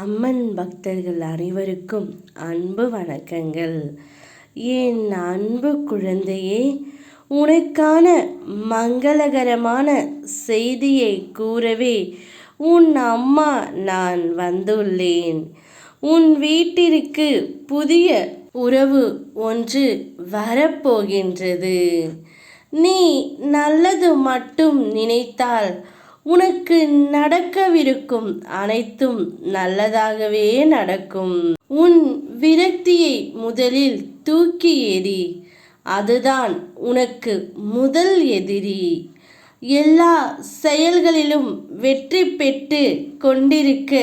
அம்மன் பக்தர்கள் அனைவருக்கும் அன்பு வணக்கங்கள். என் அன்பு குழந்தையே உனக்கான மங்களகரமான செய்தியை கூறவே உன் அம்மா நான் வந்துள்ளேன். உன் வீட்டிற்கு புதிய உறவு ஒன்று வரப்போகின்றது. நீ நல்லது மட்டும் நினைத்தால் உனக்கு நடக்கவிருக்கும் அனைத்தும் நல்லதாகவே நடக்கும். உன் விரக்தியை முதலில் தூக்கி எறி அதுதான் உனக்கு முதல் எதிரி. எல்லா செயல்களிலும் வெற்றி பெற்று கொண்டிருக்க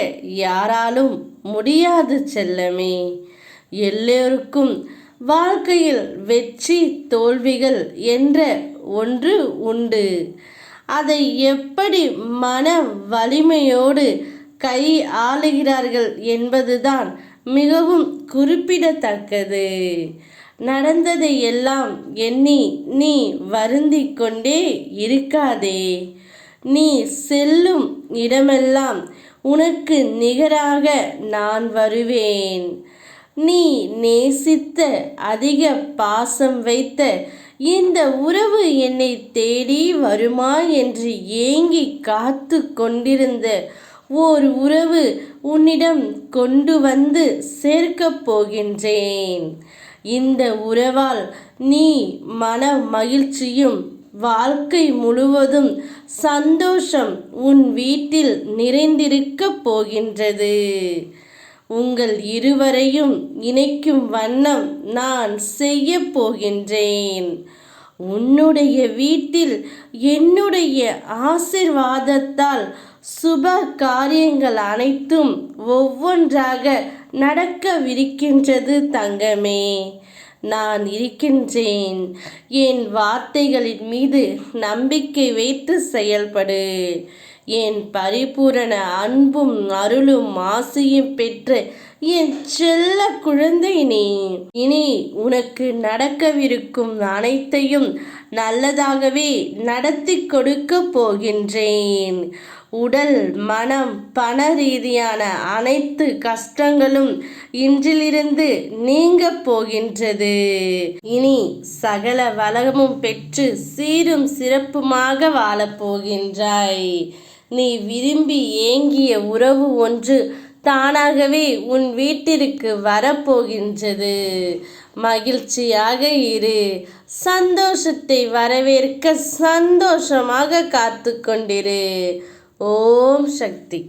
யாராலும் முடியாது செல்லமே. எல்லோருக்கும் வாழ்க்கையில் வெற்றி தோல்விகள் என்ற ஒன்று உண்டு. அதை எப்படி மன வலிமையோடு கை ஆளுகிறார்கள் என்பதுதான் மிகவும் குறிப்பிடத்தக்கது. நடந்ததை எல்லாம் எண்ணி நீ வருந்தி கொண்டே இருக்காதே. நீ செல்லும் இடமெல்லாம் உனக்கு நிகராக நான் வருவேன். நீ நேசித்த அதிக பாசம் வைத்த இந்த உறவு என்னை தேடி வருமா என்று ஏங்கி காத்து கொண்டிருந்த ஓர் உறவு உன்னிடம் கொண்டு வந்து சேர்க்கப் போகின்றேன். இந்த உறவால் நீ மன மகிழ்ச்சியும் வாழ்க்கை முழுவதும் சந்தோஷம் உன் வீட்டில் நிறைந்திருக்கப் போகின்றது. உங்கள் இருவரையும் இணைக்கும் வண்ணம் நான் செய்ய போகின்றேன். உன்னுடைய வீட்டில் என்னுடைய ஆசிர்வாதத்தால் சுப காரியங்கள் அனைத்தும் ஒவ்வொன்றாக நடக்கவிருக்கின்றது தங்கமே. நான் இருக்கின்றேன். என் வார்த்தைகளின் மீது நம்பிக்கை வைத்து செயல்படு. என் பரிபூரண அன்பும் அருளும் ஆசையும் பெற்று என் செல்ல குழந்தை நீ இனி உனக்கு நடக்கவிருக்கும் அனைத்தையும் நல்லதாகவே நடத்தி கொடுக்க போகின்றேன். உடல் மனம் பண ரீதியான அனைத்து கஷ்டங்களும் இன்றிலிருந்து நீங்க போகின்றது. இனி சகல வளமும் பெற்று சீரும் சிறப்புமாக வாழப்போகின்றாய் நீ விரும்பி ஏங்கிய உறவு ஒன்று தானாகவே உன் வீட்டிற்கு வரப்போகின்றது. மகிழ்ச்சியாக இரு. சந்தோஷத்தை வரவேற்க சந்தோஷமாக காத்து கொண்டிரு. ஓம் சக்தி.